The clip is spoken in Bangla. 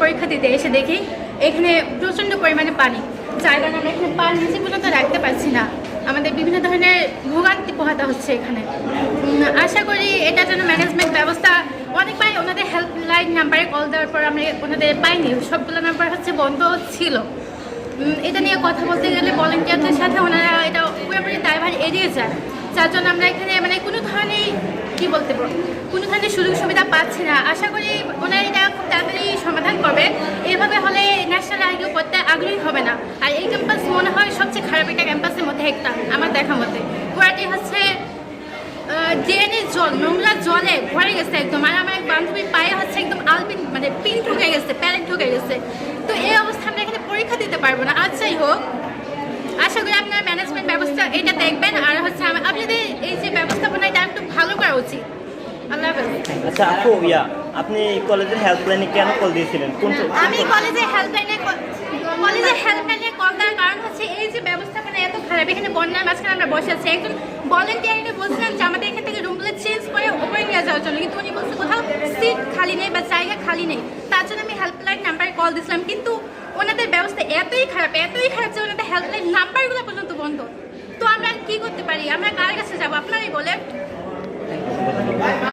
পরীক্ষা দিতে এসে দেখি এখানে প্রচণ্ড পরিমাণে পানি। যার কারণে আমরা এখানে পা নিচে পর্যন্ত রাখতে পারছি না। আমাদের বিভিন্ন ধরনের ভোগান্তি পোহাতে হচ্ছে এখানে। আশা করি এটা যেন ম্যানেজমেন্ট ব্যবস্থা অনেকবার ওনাদের হেল্পলাইন নাম্বারে কল দেওয়ার পর আমরা ওনাদের পাইনি। সবগুলো নাম্বার হচ্ছে বন্ধ ছিল। এটা নিয়ে কথা বলতে গেলে ভলেন্টিয়ারদের সাথে ওনারা এটা পুরোপুরি দায়ভার এড়িয়ে যায়। যার জন্য আমরা এখানে মানে কোনো ধরনের, কি বলতে পারব কোনো ধরনের সুযোগ সুবিধা পাচ্ছি না। আশা করি ওনারা এটা খুব এভাবে হলে ন্যাশনাল আইকিউ করতে আগ্রহী হবে না। আর এই ক্যাম্পাস মনে হয় সবচেয়ে খারাপ একটা ক্যাম্পাসের মধ্যে একটা, আমার দেখা মতে। পুরাটি হচ্ছে ড্রেনের জল, নোংরা জলে ভরে গেছে একদম। আর আমার এক বান্ধবীর পায়ে হচ্ছে একদম আলপিন মানে পিন ঢুকে গেছে প্যারেন্ট ঢুকে গেছে। তো এই অবস্থা আমরা এখানে পরীক্ষা দিতে পারব না। আর যাই হোক। আশা করি আপনার ম্যানেজমেন্ট ব্যবস্থা এটা দেখবেন। আর হচ্ছে আপনাদের এই যে ব্যবস্থাপনা এটা একটু ভালো করা উচিত। আল্লাহ আচ্ছা আপু, ইয়া। আপনি কলেজের হেল্পলাইনে কেন কল দিয়েছিলেন? কোন আমি কলেজে হেল্পলাইনে কলেজে হেল্পলাইনে কল দেওয়ার কারণ হচ্ছে এই যে ব্যবস্থাপনা এত খারাপ। এখানে বন্যার মাঝখানে আমরা বসে আছি। একজন ভলেন্টিয়ারকে বলছিলাম যে আমাদের এখান থেকে রুমগুলো চেঞ্জ করে উপরে নিয়ে যাওয়ার জন্য। কিন্তু উনি বলছে কোথাও সিট খালি নেই বা জায়গা খালি নেই। তার জন্য আমি হেল্পলাইন নাম্বারে কল দিয়েছিলাম। কিন্তু ওনাদের ব্যবস্থা এতই খারাপ এতই খারাপ যে ওনাদের হেল্পলাইন নাম্বারগুলো পর্যন্ত বন্ধ। তো আমরা কি করতে পারি? আমরা কার কাছে যাব? আপনারাই বলেন।